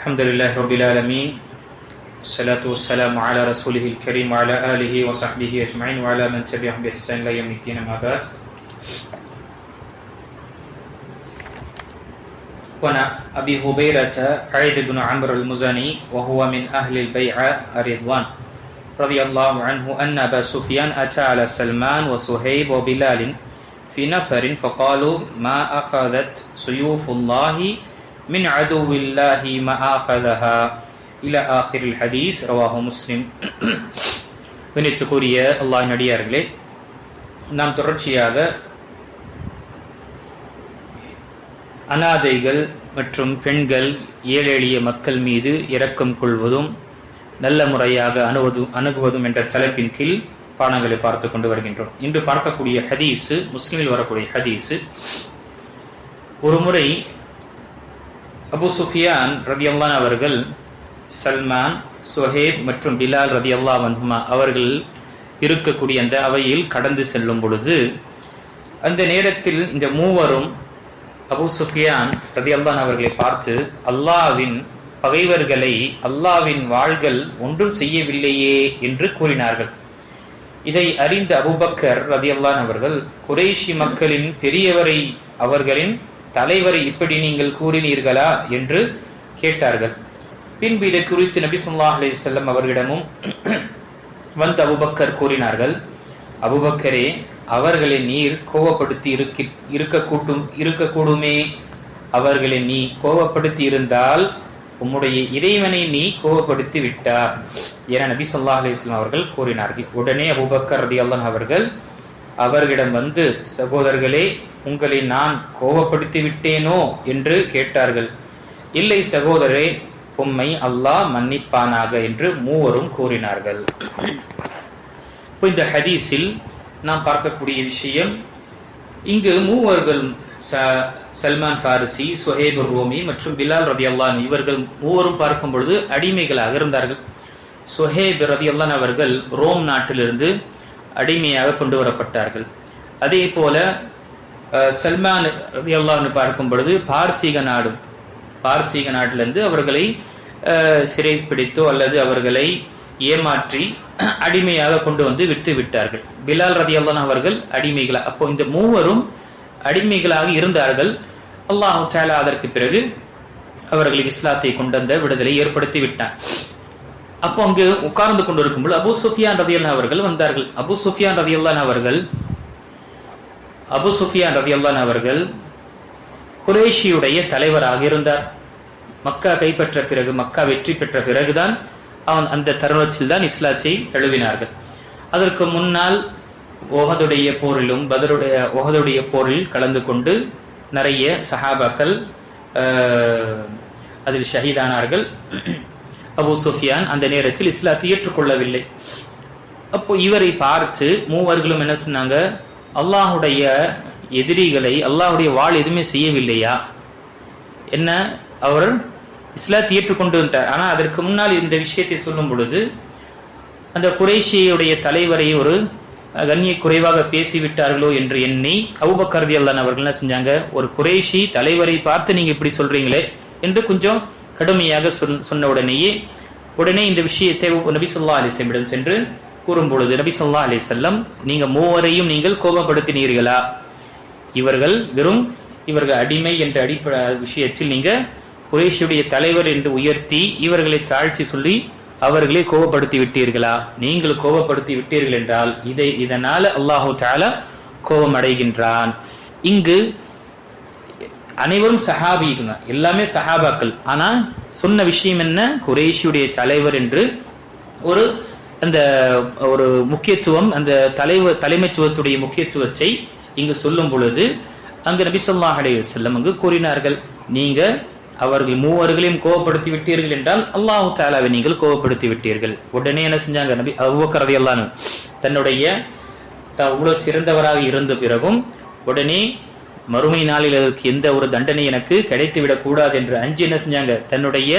الحمد لله رب العالمين الصلاة والسلام على رسوله الكريم وعلى آله وصحبه أجمعين وعلى من تبعهم بإحسان إلى يوم الدين أما بعد وعن أبي هبيرة عيد بن عمرو المزني وهو من أهل البيعة الرضوان رضي الله عنه أن أبا سفيان أتى على سلمان وصهيب وبلال في نفر فقالوا ما أخذت سيوف الله من عدو الله ما أخذها إلى آخر الحديث رواه مسلم வினித்துக்குரிய அல்லாஹ் நடிகார்களே நாம் தொடர்ச்சியாக அனாதைகள் மற்றும் பெண்கள் ஏழை எளிய மக்கள் மீது இரக்கம் கொள்வதும் நல்ல முறையாக அணுவது அணுகுவதும் என்ற தலைப்பின் கீழ் பாடங்களை பார்த்து கொண்டு வருகின்றோம் இன்று பார்க்கக்கூடிய ஹதீஸு முஸ்லிமில் வரக்கூடிய ஹதீஸு ஒரு முறை அபு சுஃபியான் ரதியல்லான் அவர்கள் சல்மான் சுஹேப் மற்றும் பிலால் ரதியல்லா வன்ஹுமா அவர்கள் இருக்கக்கூடிய அந்த அவையில் கடந்து செல்லும் பொழுது அந்த நேரத்தில் இந்த மூவரும் அபு சுஃபியான் ரதியல்லான் அவர்களை பார்த்து அல்லாவின் பகைவர்களை அல்லாவின் வாள்கள் ஒன்றும் செய்யவில்லையே என்று கூறினார்கள். இதை அறிந்த அபுபக்கர் ரதியல்லான் அவர்கள் குறைஷி மக்களின் பெரியவரை அவர்களின் தலைவரை இப்படி நீங்கள் கூறினீர்களா என்று கேட்டார்கள். பின்பு இதை குறித்து நபி சொல்லா அலி செல்லம் அவர்களிடமும் வந்து அபுபக்கர் கூறினார்கள். அபுபக்கரே அவர்களை நீர் கோவப்படுத்தி இருக்கி இருக்கக்கூட்டும் இருக்கக்கூடுமே. அவர்களை நீ கோவப்படுத்தி இருந்தால் உம்முடைய இறைவனை நீ கோவப்படுத்தி விட்டார். என நபி சொல்லா அலிஸ்லாம் அவர்கள் கூறினார்கள். உடனே அபுபக்கர் ரதி அல்லான் அவர்கள் அவர்களிடம் வந்து சகோதரர்களே உங்களை நான் கோபப்படுத்தி விட்டேனோ என்று கேட்டார்கள். இல்லை சகோதரே உம்மை அல்லாஹ் மன்னிப்பானாக என்று மூவரும் கூறினார்கள். இப்போ இந்த ஹதீஸில் நாம் பார்க்கக்கூடிய விஷயம் இங்கு மூவர்கள் சல்மான் ஃபாரிசி சுஹேப் ரோமி மற்றும் பிலால் ரதி அல்லான் இவர்கள் மூவரும் பார்க்கும் பொழுது அடிமைகளாக இருந்தார்கள். சுஹேப் ரதி அல்லான் அவர்கள் ரோம் நாட்டிலிருந்து அடிமையாக கொண்டு வரப்பட்டார்கள் அதே போல சல்மான் ரதியல்வான்னு பார்க்கும் பொழுது பார்சீக நாடு பார்சீக நாட்டிலிருந்து அவர்களை சிறைப்பிடித்தோ அல்லது அவர்களை ஏமாற்றி அடிமையாக கொண்டு வந்து விட்டு விட்டார்கள். பிலால் ரதி அல்லான் அவர்கள் அடிமைகளா அப்போ இந்த மூவரும் அடிமைகளாக இருந்தார்கள். அல்லாஹு அதற்கு பிறகு அவர்களுக்கு இஸ்லாத்தை கொண்டு வந்த விடுதலை ஏற்படுத்தி விட்டான். அப்போ அங்கு உட்கார்ந்து கொண்டிருக்கும்போது அபு சுஃபியான் ரதி அவர்கள் வந்தார்கள். அபு சுஃபியான் ரவியல்லான் அவர்கள் அபு சுஃபியான் ரதி அவர்கள் குரேஷியுடைய தலைவராக இருந்தார். மக்கா கைப்பற்ற பிறகு மக்கா வெற்றி பெற்ற பிறகுதான் அவன் அந்த தருணத்தில் தான் இஸ்லாத்தை தழுவினார்கள் அதற்கு முன்னால் ஓஹதுடைய போரிலும் பதருடைய ஓஹதுடைய போரில் கலந்து கொண்டு நிறைய சஹாபாக்கள் அதில் ஷஹீதானார்கள். அபு சுஃபியான் அந்த நேரத்தில் இஸ்லாத்தை ஏற்றுக்கொள்ளவில்லை. அப்போ இவரை பார்த்து மூவர்களும் என்ன சொன்னாங்க? அல்லாஹுடைய எதிரிகளை அல்லாஹுடைய வாழ் எதுவுமே செய்யவில்லையா? என்ன? அவர் இஸ்லாத்தை ஏற்றுக்கொண்டு விட்டார் ஆனால் அதற்கு முன்னால் இந்த விஷயத்தை சொல்லும் பொழுது அந்த குறைஷியுடைய தலைவரை ஒரு கண்ணிய குறைவாக பேசிவிட்டார்களோ என்று எண்ணி அவுபக்கர்தி அல்லான் அவர்கள் என்ன செஞ்சாங்க? ஒரு குறைஷி தலைவரை பார்த்து நீங்க இப்படி சொல்றீங்களே என்று கொஞ்சம் கடுமையாக சொன்ன உடனேயே உடனே இந்த விஷயத்தை நபி சொல்லா அலிசமிடம் சென்று கூறும் பொழுது நபி சொல்லா அலிசல்லம் நீங்க மூவரையும் நீங்கள் கோபப்படுத்தினீர்களா? இவர்கள் வெறும் இவர்கள் அடிமை என்ற அடிப்படை விஷயத்தில் நீங்க குரேஷுடைய தலைவர் என்று உயர்த்தி இவர்களை தாழ்ச்சி சொல்லி அவர்களை கோபப்படுத்தி விட்டீர்களா? நீங்கள் கோபப்படுத்தி விட்டீர்கள் என்றால் இதை இதனால அல்லாஹு தாலா கோபம் அடைகின்றான். இங்கு அனைவரும் சஹாபிங்க எல்லாமே சஹாபாக்கள். ஆனா சொன்ன விஷயம் என்ன? குரேஷியுடைய தலைவர் என்று ஒரு அந்த ஒரு முக்கியத்துவம் அந்த தலைவர் தலைமைத்துவத்துடைய முக்கியத்துவத்தை இங்கு சொல்லும் பொழுது அங்கு நபி சொல்லாஹ் அலைய செல்லம் அங்கு கூறினார்கள் நீங்க அவர்கள் மூவர்களையும் கோவப்படுத்தி விட்டீர்கள் என்றால் அல்லாஹு தாலாவை நீங்கள் கோவப்படுத்தி விட்டீர்கள். உடனே என்ன செஞ்சாங்க நபி அவ்வக்கரதை எல்லாம் தன்னுடைய அவ்வளவு சிறந்தவராக இருந்த பிறகும் உடனே மறுமை நாளில் அதற்கு எந்த ஒரு தண்டனை எனக்கு கிடைத்து விடக்கூடாது என்று அஞ்சு என்ன செஞ்சாங்க? தன்னுடைய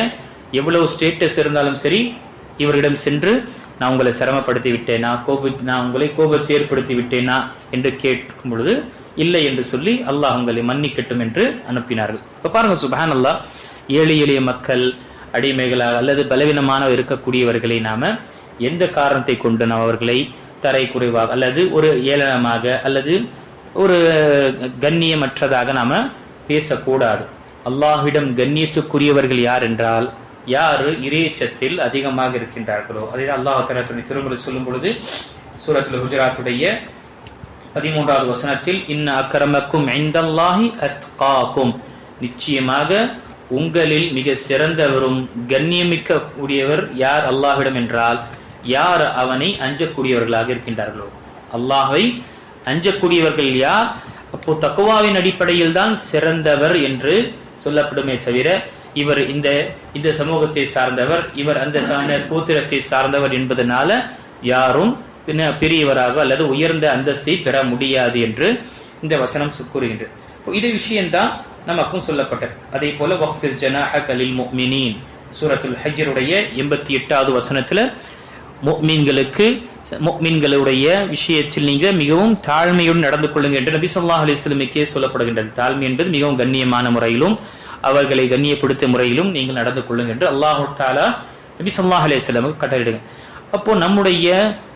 எவ்வளவு ஸ்டேட்டஸ் இருந்தாலும் சரி இவரிடம் சென்று நான் உங்களை சிரமப்படுத்தி விட்டேனா கோப நான் உங்களை கோபத்தை ஏற்படுத்தி விட்டேனா என்று கேட்கும் பொழுது இல்லை என்று சொல்லி அல்லாஹ் உங்களை மன்னிக்கட்டும் என்று அனுப்பினார்கள். இப்ப பாருங்க சுபஹான் அல்லாஹ் ஏழை எளிய மக்கள் அடிமைகளாக அல்லது பலவீனமானவர் இருக்கக்கூடியவர்களை நாம எந்த காரணத்தை கொண்டு நாம் அவர்களை தரை குறைவாக அல்லது ஒரு ஏளனமாக அல்லது ஒரு கண்ணியமற்றதாக நாம பேசக்கூடாது. அல்லாஹ்விடம் கண்ணியத்துக்குரியவர்கள் யார் என்றால் யார் இறையச்சத்தில் அதிகமாக இருக்கின்றார்களோ அதே அல்லாஹ் தலா திருமுறை சொல்லும் பொழுது சூரத்தில் குஜராத்துடைய பதிமூன்றாவது வசனத்தில் இன்ன அக்கரமக்கும் ஐந்தல்லாஹி அத்காக்கும். நிச்சயமாக உங்களில் மிக சிறந்தவரும் கண்ணியமிக்க கூடியவர் யார் அல்லாஹ்விடம் என்றால் யார் அவனை அஞ்சக்கூடியவர்களாக இருக்கின்றார்களோ அல்லாஹை அஞ்சக்கூடியவர்கள் யார்? அப்போ தக்குவாவின் அடிப்படையில் தான் சிறந்தவர் என்று சொல்லப்படுமே தவிர இவர் இந்த இந்த சமூகத்தை சார்ந்தவர் இவர் அந்த சூத்திரத்தை சார்ந்தவர் என்பதனால யாரும் பின்ன பெரியவராக அல்லது உயர்ந்த அந்தஸ்தை பெற முடியாது என்று இந்த வசனம் கூறுகின்றது. இது விஷயம்தான் நமக்கும் சொல்லப்பட்டது. அதே போல வஃபில் ஜனாஹ கலில் முக்மினின் சூரத்துல் ஹஜ்ஜருடைய எண்பத்தி எட்டாவது வசனத்துல முக்மீன்களுக்கு மீன்களுடைய விஷயத்தில் நீங்க மிகவும் தாழ்மையுடன் நடந்து கொள்ளுங்க என்று நபி சொல்லாஹ் அலிஸ்லமிக்கே சொல்லப்படுகின்றது. தாழ்மை என்பது மிகவும் கண்ணியமான முறையிலும் அவர்களை கண்ணியப்படுத்திய முறையிலும் நீங்கள் நடந்து கொள்ளுங்க என்று அல்லாஹு தாலா நபி சொல்லாஹ் அலிஸ்லமுக்கு கட்டளிடுங்க அப்போ நம்முடைய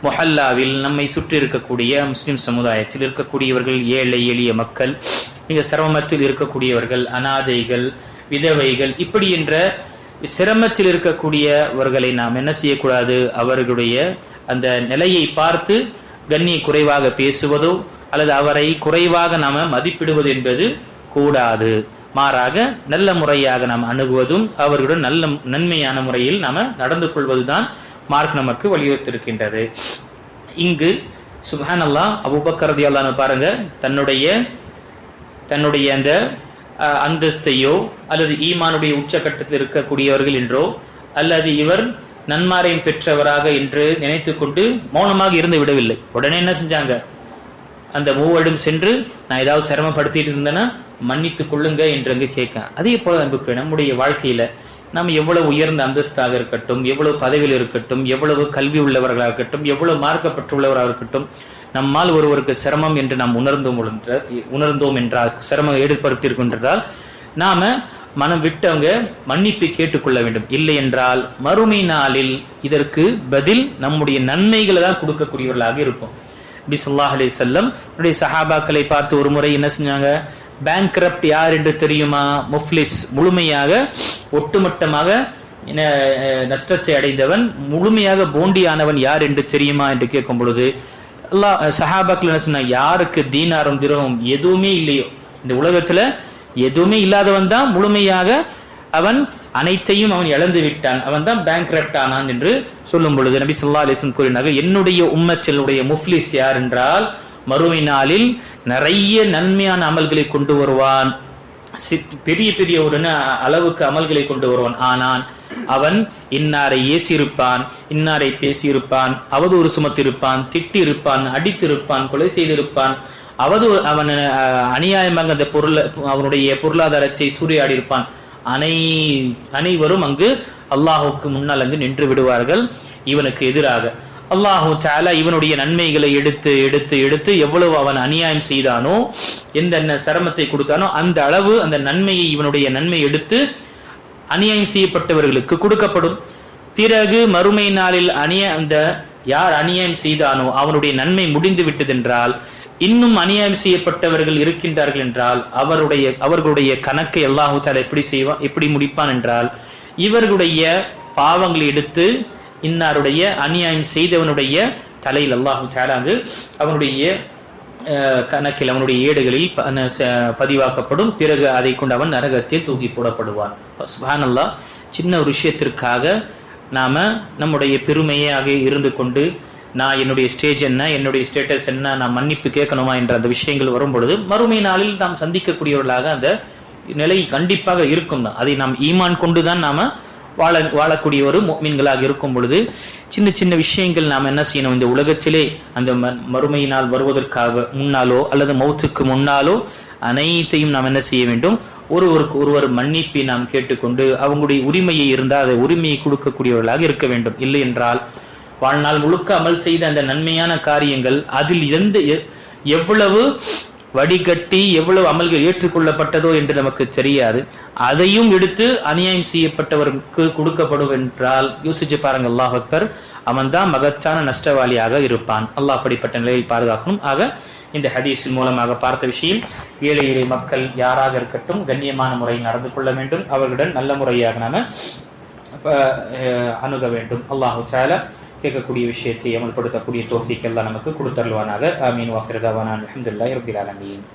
மொஹல்லாவில் நம்மை சுற்றி இருக்கக்கூடிய முஸ்லிம் சமுதாயத்தில் இருக்கக்கூடியவர்கள் ஏழை எளிய மக்கள் மிக சிரமத்தில் இருக்கக்கூடியவர்கள் அனாதைகள் விதவைகள் இப்படி என்ற சிரமத்தில் இருக்கக்கூடியவர்களை நாம் என்ன செய்யக்கூடாது? அவர்களுடைய அந்த நிலையை பார்த்து கண்ணிய குறைவாக பேசுவதோ அல்லது அவரை குறைவாக நாம மதிப்பிடுவது என்பது கூடாது. மாறாக நல்ல முறையாக நாம் அணுகுவதும் அவர்களுடன் நல்ல நன்மையான முறையில் நாம நடந்து கொள்வதுதான் மார்க் நமக்கு வலியுறுத்திருக்கின்றது இங்கு சுஹான் அல்லா அபுபக்கரதி அல்லான்னு பாருங்க தன்னுடைய தன்னுடைய அந்த அந்தஸ்தையோ அல்லது ஈமானுடைய உச்சகட்டத்தில் இருக்கக்கூடியவர்கள் என்றோ அல்லது இவர் நன்மாரையும் பெற்றவராக என்று நினைத்து கொண்டு மௌனமாக இருந்து விடவில்லை. உடனே என்ன செஞ்சாங்க? அந்த மூவரிடம் சென்று நான் ஏதாவது சிரமப்படுத்திட்டு இருந்தேன்னா மன்னித்து கொள்ளுங்க என்று அங்கு கேட்க அதே போல அன்புக்கு நம்முடைய வாழ்க்கையில நாம் எவ்வளவு உயர்ந்த அந்தஸ்தாக இருக்கட்டும் எவ்வளவு பதவியில் இருக்கட்டும் எவ்வளவு கல்வி உள்ளவர்களாக இருக்கட்டும் எவ்வளவு மார்க்கப்பட்டுள்ளவராக இருக்கட்டும் நம்மால் ஒருவருக்கு சிரமம் என்று நாம் உணர்ந்தோம் உணர்ந்தோம் என்றால் சிரமம் ஏற்படுத்தியிருக்கின்றால் நாம மனம் விட்டவங்க மன்னிப்பு கேட்டுக்கொள்ள வேண்டும். இல்லை என்றால் மறுமை நாளில் இதற்கு பதில் நம்முடைய நன்மைகளை தான் கொடுக்கக்கூடியவர்களாக இருப்போம். பி சொல்லாஹ் அலி செல்லம் என்னுடைய சஹாபாக்களை பார்த்து ஒரு முறை என்ன செஞ்சாங்க? பேங்க் யார் என்று தெரியுமா? முஃப்லிஸ் முழுமையாக ஒட்டுமொட்டமாக நஷ்டத்தை அடைந்தவன் முழுமையாக போண்டியானவன் யார் என்று தெரியுமா என்று கேட்கும் பொழுது அல்லாஹ் சஹாபாக்கள் என்ன சொன்னா யாருக்கு தீனாரும் திரவம் எதுவுமே இல்லையோ? இந்த உலகத்துல எதுவுமே இல்லாதவன் தான் முழுமையாக அவன் அனைத்தையும் அவன் இழந்து விட்டான். அவன் தான் பேங்க் ஆனான் என்று சொல்லும் பொழுது நபி சொல்லா அலிசன் கூறினாங்க என்னுடைய உம்மச்சலுடைய முஃப்லிஸ் யார் என்றால் மறுமை நாளில் நிறைய நன்மையான அமல்களை கொண்டு வருவான். பெரிய பெரிய ஒரு அளவுக்கு அமல்களை கொண்டு வருவான். ஆனால் அவன் இன்னாரை ஏசியிருப்பான் இன்னாரை பேசியிருப்பான் அவதூறு சுமத்திருப்பான் திட்டிருப்பான் அடித்திருப்பான் கொலை செய்திருப்பான். அவது அவன் அநியாயம் அங்கு அந்த பொருள் அவனுடைய பொருளாதாரத்தை சூறையாடி இருப்பான் அனை அனைவரும் அங்கு அல்லாஹுக்கு முன்னால் அங்கு நின்று விடுவார்கள் இவனுக்கு எதிராக. அல்லாஹு தாலா இவனுடைய நன்மைகளை எடுத்து எடுத்து எடுத்து எவ்வளவு அவன் அநியாயம் செய்தானோ எந்த சிரமத்தை கொடுத்தானோ அந்த அளவு அந்த நன்மையை இவனுடைய நன்மை எடுத்து அநியாயம் செய்யப்பட்டவர்களுக்கு கொடுக்கப்படும். பிறகு மறுமை நாளில் அநிய அந்த யார் அநியாயம் செய்தானோ அவனுடைய நன்மை முடிந்து விட்டதென்றால் இன்னும் அநியாயம் செய்யப்பட்டவர்கள் இருக்கின்றார்கள் என்றால் அவருடைய அவர்களுடைய கணக்கை அல்லாஹு தாலா எப்படி செய்வான் எப்படி முடிப்பான் என்றால் இவர்களுடைய பாவங்களை எடுத்து இன்னாருடைய அநியாயம் செய்தவனுடைய தலையில் அல்லாஹு தாலாங்கு அவனுடைய கணக்கில் அவனுடைய ஏடுகளில் பதிவாக்கப்படும். பிறகு அதை கொண்டு அவன் நரகத்தில் தூக்கி போடப்படுவான். சுபானல்லா சின்ன ஒரு விஷயத்திற்காக நாம நம்முடைய பெருமையாக இருந்து கொண்டு நான் என்னுடைய ஸ்டேஜ் என்ன என்னுடைய ஸ்டேட்டஸ் என்ன நான் மன்னிப்பு கேட்கணுமா என்ற அந்த விஷயங்கள் வரும் பொழுது மறுமை நாளில் நாம் சந்திக்கக்கூடியவர்களாக அந்த நிலை கண்டிப்பாக இருக்கும். தான் அதை நாம் ஈமான் கொண்டுதான் நாம வாழ வாழக்கூடிய ஒரு மீன்களாக இருக்கும் பொழுது சின்ன சின்ன விஷயங்கள் நாம் என்ன செய்யணும்? இந்த உலகத்திலே அந்த மறுமையினால் வருவதற்காக முன்னாலோ அல்லது மௌத்துக்கு முன்னாலோ அனைத்தையும் நாம் என்ன செய்ய வேண்டும்? ஒருவருக்கு ஒருவர் மன்னிப்பை நாம் கேட்டுக்கொண்டு அவங்களுடைய உரிமையை இருந்தால் அதை உரிமையை கொடுக்கக்கூடியவர்களாக இருக்க வேண்டும். இல்லை என்றால் வாழ்நாள் முழுக்க அமல் செய்த அந்த நன்மையான காரியங்கள் அதில் இருந்து எவ்வளவு வடிகட்டி எவ்வளவு அமல்கள் ஏற்றுக்கொள்ளப்பட்டதோ என்று நமக்கு தெரியாது. அதையும் எடுத்து அநியாயம் செய்யப்பட்டவருக்கு கொடுக்கப்படும் என்றால் யோசிச்சு பாருங்க அல்லாஹ் அக்பர். அவன் தான் மகத்தான நஷ்டவாளியாக இருப்பான். அல்லாஹ் அப்படிப்பட்ட நிலையில் பாதுகாக்கணும். ஆக இந்த ஹதீஸின் மூலமாக பார்த்த விஷயம் ஏழை ஏழை மக்கள் யாராக இருக்கட்டும் கண்ணியமான முறையில் நடந்து கொள்ள வேண்டும். அவர்களுடன் நல்ல முறையாக நாம அணுக வேண்டும். அல்லாஹு சாலா கேட்கக்கூடிய விஷயத்தை அமல்படுத்தக்கூடிய தோஃபிக்கெல்லாம் நமக்கு கொடுத்தருவானாக ஆமீன். வாஹிரதாவான அலமதுல்லாஹி ரபில் ஆலமீன்.